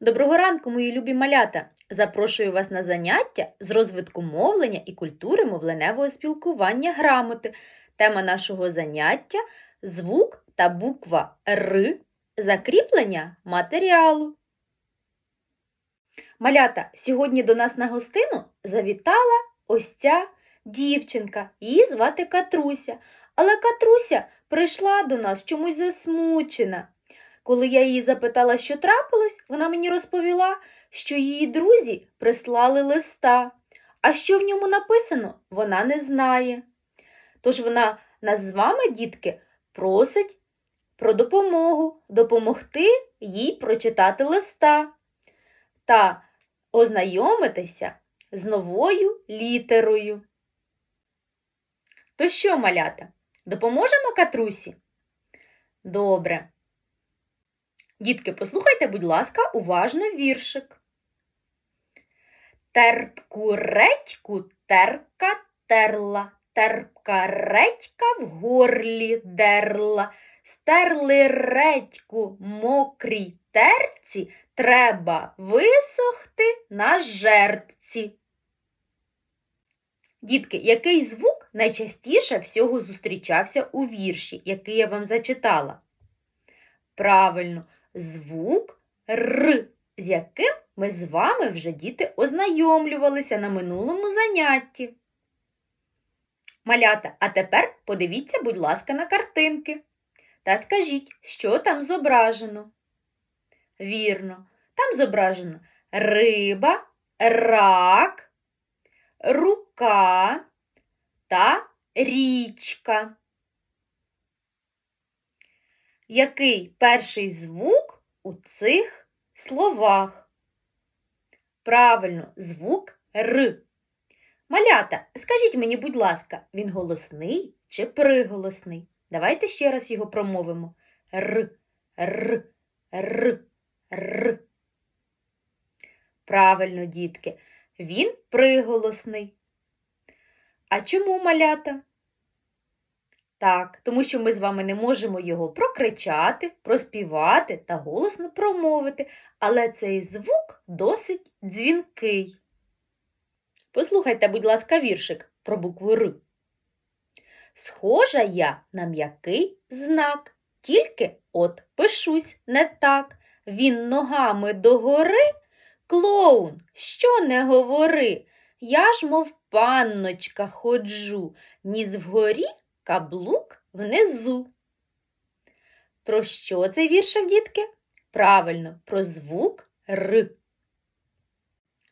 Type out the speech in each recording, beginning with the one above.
Доброго ранку, мої любі малята! Запрошую вас на заняття з розвитку мовлення і культури мовленевого спілкування грамоти. Тема нашого заняття звук та буква Р. Закріплення матеріалу. Малята, сьогодні до нас на гостину завітала ось ця дівчинка. Її звати Катруся. Але Катруся прийшла до нас чомусь засмучена. Коли я її запитала, що трапилось, вона мені розповіла, що її друзі прислали листа, а що в ньому написано, вона не знає. Тож вона нас з вами, дітки, просить про допомогу, допомогти їй прочитати листа та ознайомитися з новою літерою. То що, малята, допоможемо катрусі? Добре. Дітки, послухайте, будь ласка, уважно віршик. Терпку редьку терка терла, терпка редька в горлі дерла. Стерли редьку мокрій терці, треба висохти на жертці. Дітки, який звук найчастіше всього зустрічався у вірші, який я вам зачитала? Правильно, звук Р, з яким ми з вами вже діти ознайомлювалися на минулому занятті. Малята, а тепер подивіться, будь ласка, на картинки та скажіть, що там зображено. Вірно, там зображено риба, рак, рука та річка. Який перший звук у цих словах? Правильно, звук Р. Малята, скажіть мені, будь ласка, він голосний чи приголосний? Давайте ще раз його промовимо. Р, Р, Р, Р. Правильно, дітки, він приголосний. А чому малята? Так, тому що ми з вами не можемо його прокричати, проспівати та голосно промовити, але цей звук досить дзвінкий. Послухайте, будь ласка, віршик про букву Р. Схожа я на м'який знак, тільки от пишусь не так. Він ногами догори, клоун, що не говори. Я ж, мов панночка, ходжу, ніс вгорі, каблук внизу. Про що цей віршик, дітки? Правильно, про звук Р.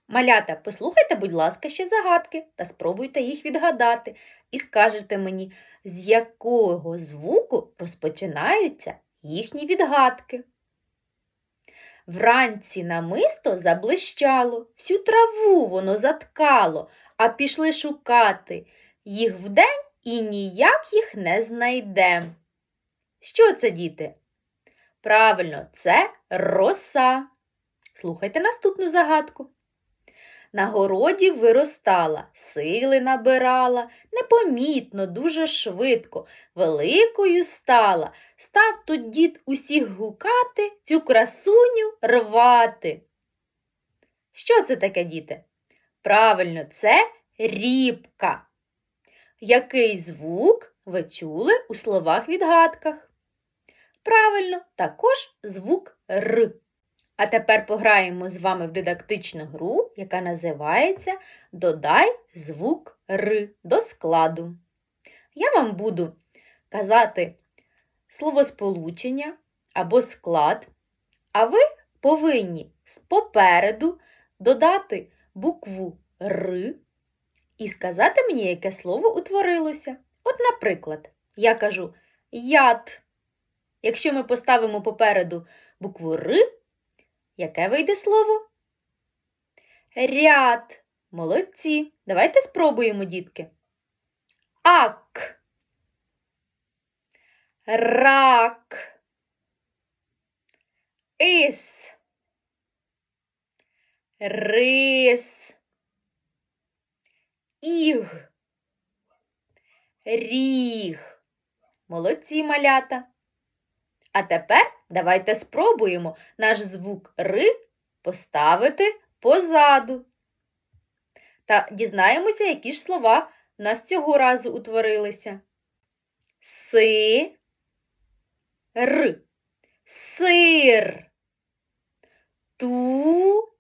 Малята, послухайте, будь ласка, ще загадки та спробуйте їх відгадати і скажете мені, з якого звуку розпочинаються їхні відгадки. Вранці намисто заблищало, всю траву воно заткало, а пішли шукати їх вдень і ніяк їх не знайдем. Що це, діти? Правильно, це роса. Слухайте наступну загадку. На городі виростала, сили набирала, непомітно, дуже швидко, великою стала. Став тут дід усіх гукати, цю красуню рвати. Що це таке, діти? Правильно, це рібка. Який звук ви чули у словах-відгадках? Правильно, також звук Р. А тепер пограємо з вами в дидактичну гру, яка називається Додай звук Р до складу. Я вам буду казати словосполучення або склад, а ви повинні попереду додати букву Р і сказати мені, яке слово утворилося. От, наприклад, я кажу яд. Якщо ми поставимо попереду букву Р, Яке вийде слово? Ряд. Молодці. Давайте спробуємо, дітки. Ак. Рак. Ис. Рис. Іг. Ріг. Молодці малята. А тепер давайте спробуємо наш звук Р поставити позаду. Та дізнаємося, які ж слова в нас цього разу утворилися. Си, р, сир, ту,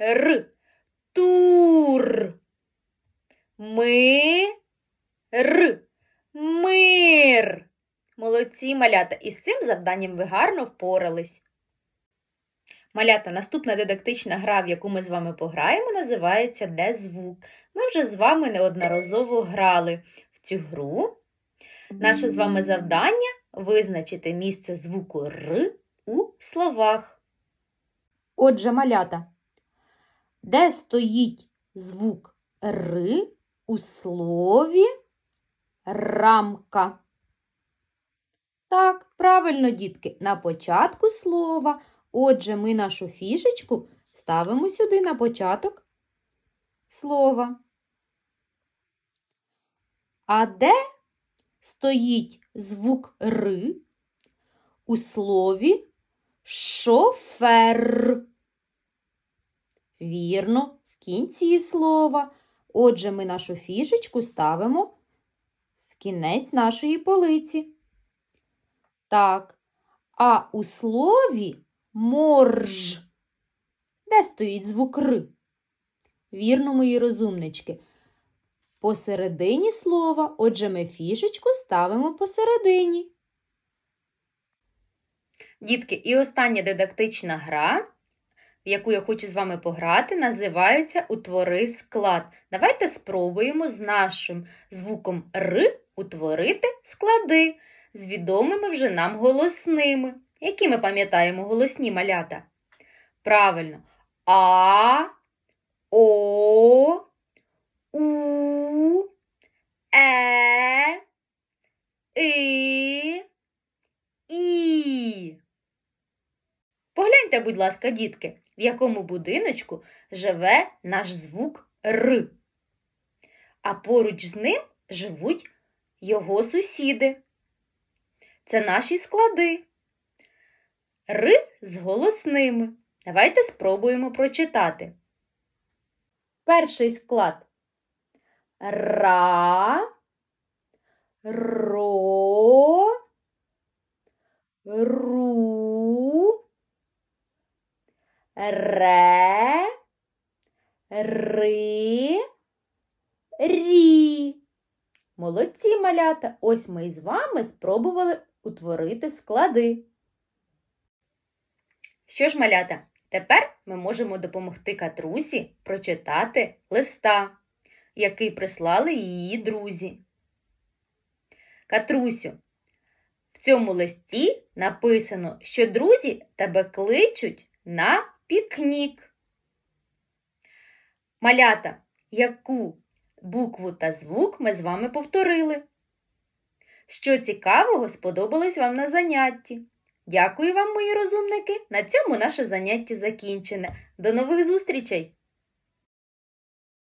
р, тур, ми, р, мир. Молодці, малята, і з цим завданням ви гарно впорались. Малята, наступна дидактична гра, в яку ми з вами пограємо, називається Де звук. Ми вже з вами неодноразово грали в цю гру. Наше з вами завдання визначити місце звуку Р у словах. Отже, малята, де стоїть звук Р у слові рамка? Так, правильно, дітки, на початку слова. Отже, ми нашу фішечку ставимо сюди на початок слова. А де стоїть звук Р у слові шофер? Вірно, в кінці слова. Отже, ми нашу фішечку ставимо в кінець нашої полиці. Так, а у слові морж. Де стоїть звук Р? Вірно, мої розумнички. Посередині слова, отже, ми фішечку ставимо посередині. Дітки, і остання дидактична гра, в яку я хочу з вами пограти, називається Утвори склад. Давайте спробуємо з нашим звуком Р утворити склади з відомими вже нам голосними. Які ми пам'ятаємо голосні малята? Правильно. А, О, У, Е, І. Погляньте, будь ласка, дітки, в якому будиночку живе наш звук Р. А поруч з ним живуть його сусіди. Це наші склади. Р з голосними. Давайте спробуємо прочитати. Перший склад. Ра, ро, ру, ре, ри, рі. Молодці малята! Ось ми з вами спробували утворити склади. Що ж, малята, тепер ми можемо допомогти Катрусі прочитати листа, який прислали її друзі. Катрусю, в цьому листі написано, що друзі тебе кличуть на пікнік. Малята, яку букву та звук ми з вами повторили? Що цікавого сподобалось вам на занятті? Дякую вам, мої розумники! На цьому наше заняття закінчене. До нових зустрічей!